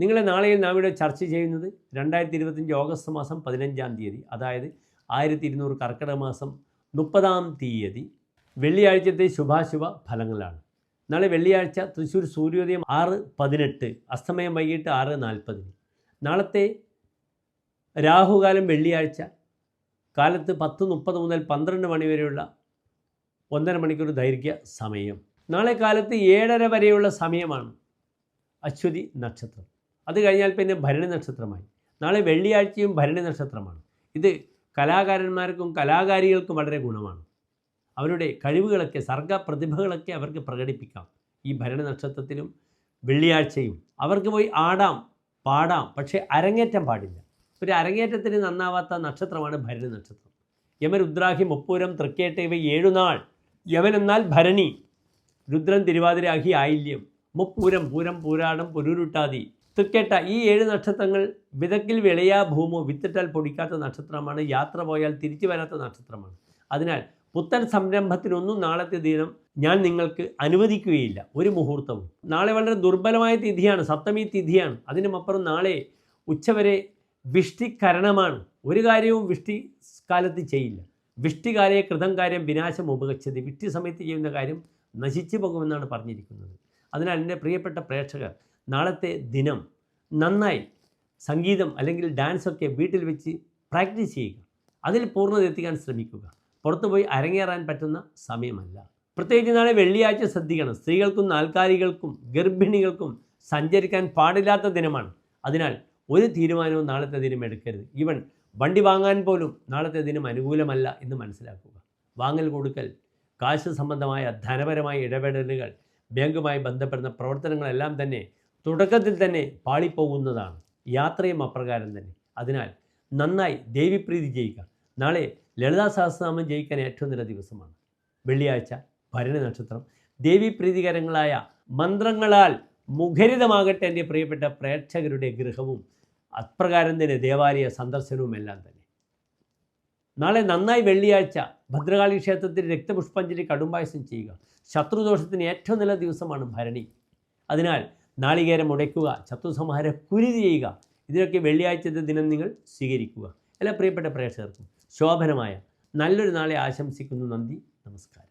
നിങ്ങളെ നാളെയിൽ നാം ഇവിടെ ചർച്ച ചെയ്യുന്നത് രണ്ടായിരത്തി ഇരുപത്തഞ്ച് ഓഗസ്റ്റ് മാസം പതിനഞ്ചാം തീയതി അതായത് ആയിരത്തി ഇരുന്നൂറ് കർക്കിടക മാസം മുപ്പതാം തീയതി. വെള്ളിയാഴ്ചത്തെ ശുഭാശുഭ ഫലങ്ങളാണ്. നാളെ വെള്ളിയാഴ്ച തൃശ്ശൂർ സൂര്യോദയം ആറ് പതിനെട്ട് അസ്തമയം വൈകിട്ട് ആറ് നാൽപ്പതിന്. നാളത്തെ രാഹുകാലം വെള്ളിയാഴ്ച കാലത്ത് പത്ത് മുപ്പത് മുതൽ പന്ത്രണ്ട് മണി വരെയുള്ള ഒന്നര മണിക്കൂർ ദൈർഘ്യ സമയം. നാളെ കാലത്ത് ഏഴര വരെയുള്ള സമയമാണ് അശ്വതി നക്ഷത്രം. അത് കഴിഞ്ഞാൽ പിന്നെ ഭരണി നക്ഷത്രമായി. നാളെ വെള്ളിയാഴ്ചയും ഭരണി നക്ഷത്രമാണ്. ഇത് കലാകാരന്മാർക്കും കലാകാരികൾക്കും വളരെ ഗുണമാണ്. അവരുടെ കഴിവുകളൊക്കെ സർഗ പ്രതിഭകളൊക്കെ അവർക്ക് പ്രകടിപ്പിക്കാം. ഈ ഭരണ നക്ഷത്രത്തിലും വെള്ളിയാഴ്ചയും. അവർക്ക് പോയി ആടാം പാടാം പക്ഷേ അരങ്ങേറ്റം പാടില്ല. ഒരു അരങ്ങേറ്റത്തിന് നന്നാവാത്ത നക്ഷത്രമാണ് ഭരണി നക്ഷത്രം. യമൻ രുദ്രാഹി മുപ്പൂരം തൃക്കേട്ട ഇവ ഏഴുനാൾ. യമൻ എന്നാൽ ഭരണി. രുദ്രൻ തിരുവാതിരാഹി ആയില്യം. മുപ്പൂരം പൂരം പൂരാടം പുരുരുട്ടാതി. തൃക്കേട്ട ഈ ഏഴ് നക്ഷത്രങ്ങൾ വിതക്കിൽ വിളയാ ഭൂമോ വിത്തിട്ടാൽ പൊടിക്കാത്ത നക്ഷത്രമാണ് യാത്ര പോയാൽ തിരിച്ചു വരാത്ത നക്ഷത്രമാണ്. അതിനാൽ പുത്തൻ സംരംഭത്തിനൊന്നും നാളത്തെ ദിനം ഞാൻ നിങ്ങൾക്ക് അനുവദിക്കുകയില്ല ഒരു മുഹൂർത്തവും. നാളെ വളരെ ദുർബലമായ തിഥിയാണ് സപ്തമി തിഥിയാണ്. അതിനുമപ്പുറം നാളെ ഉച്ചവരെ വിഷ്ടിക്കരണമാണ്. ഒരു കാര്യവും വിഷ്ടി കാലത്ത് ചെയ്യില്ല. വിഷ്ടികാലയെ കൃതം കാര്യം വിനാശം ഉപഗച്ഛതി. വിഷ്ടി സമയത്ത് ചെയ്യുന്ന കാര്യം നശിച്ചു പോകുമെന്നാണ് പറഞ്ഞിരിക്കുന്നത്. അതിനാൽ എന്റെ പ്രിയപ്പെട്ട പ്രേക്ഷകർ നാളത്തെ ദിനം നന്നായി സംഗീതം അല്ലെങ്കിൽ ഡാൻസൊക്കെ വീട്ടിൽ വെച്ച് പ്രാക്ടീസ് ചെയ്യുക. അതിൽ പൂർണത എത്തിക്കാൻ ശ്രമിക്കുക. പുറത്തുപോയി അരങ്ങേറാൻ പറ്റുന്ന സമയമല്ല. പ്രത്യേകിച്ച് നാളെ വെള്ളിയാഴ്ച ശ്രദ്ധിക്കണം. സ്ത്രീകൾക്കും നാൽക്കാലികൾക്കും ഗർഭിണികൾക്കും സഞ്ചരിക്കാൻ പാടില്ലാത്ത ദിനമാണ്. അതിനാൽ ഒരു തീരുമാനവും നാളത്തെ ദിനം എടുക്കരുത്. ഈവൻ വണ്ടി വാങ്ങാൻ പോലും നാളത്തെ ദിനം അനുകൂലമല്ല എന്ന് മനസ്സിലാക്കുക. വാങ്ങൽ കൊടുക്കൽ കാശ് സംബന്ധമായ ധനപരമായ ഇടപെടലുകൾ ബാങ്കുമായി ബന്ധപ്പെടുന്ന പ്രവർത്തനങ്ങളെല്ലാം തന്നെ തുടക്കത്തിൽ തന്നെ പാളിപ്പോകുന്നതാണ്. യാത്രയും അപ്രകാരം തന്നെ. അതിനാൽ നന്നായി ദേവിപ്രീതി ജയിക്കുക. നാളെ ലളിതാ സഹസ്രനാമം ജയിക്കാൻ ഏറ്റവും നല്ല ദിവസമാണ്. വെള്ളിയാഴ്ച ഭരണി നക്ഷത്രം. ദേവിപ്രീതികരങ്ങളായ മന്ത്രങ്ങളാൽ മുഖരിതമാകട്ടെ എന്റെ പ്രിയപ്പെട്ട പ്രേക്ഷകരുടെ ഗൃഹവും അപ്രകാരം തന്നെ ദേവാലയ സന്ദർശനവും എല്ലാം തന്നെ. നാളെ നന്നായി വെള്ളിയാഴ്ച ഭദ്രകാളി ക്ഷേത്രത്തിൽ രക്തപുഷ്പാഞ്ജലി കടുംബായസം ചെയ്യുക. ശത്രുദോഷത്തിന് ഏറ്റവും നല്ല ദിവസമാണ് ഭരണി. അതിനാൽ നാളികേരം ഉടയ്ക്കുക ശത്രുസംഹാര കുരുതി ചെയ്യുക ഇതിനൊക്കെ വെള്ളിയാഴ്ചത്തെ ദിനം നിങ്ങൾ സ്വീകരിക്കുക. എല്ലാ പ്രിയപ്പെട്ട പ്രേക്ഷകർക്കും ശോഭനമായ നല്ലൊരു നാളെ ആശംസിക്കുന്നു നന്ദി നമസ്കാരം.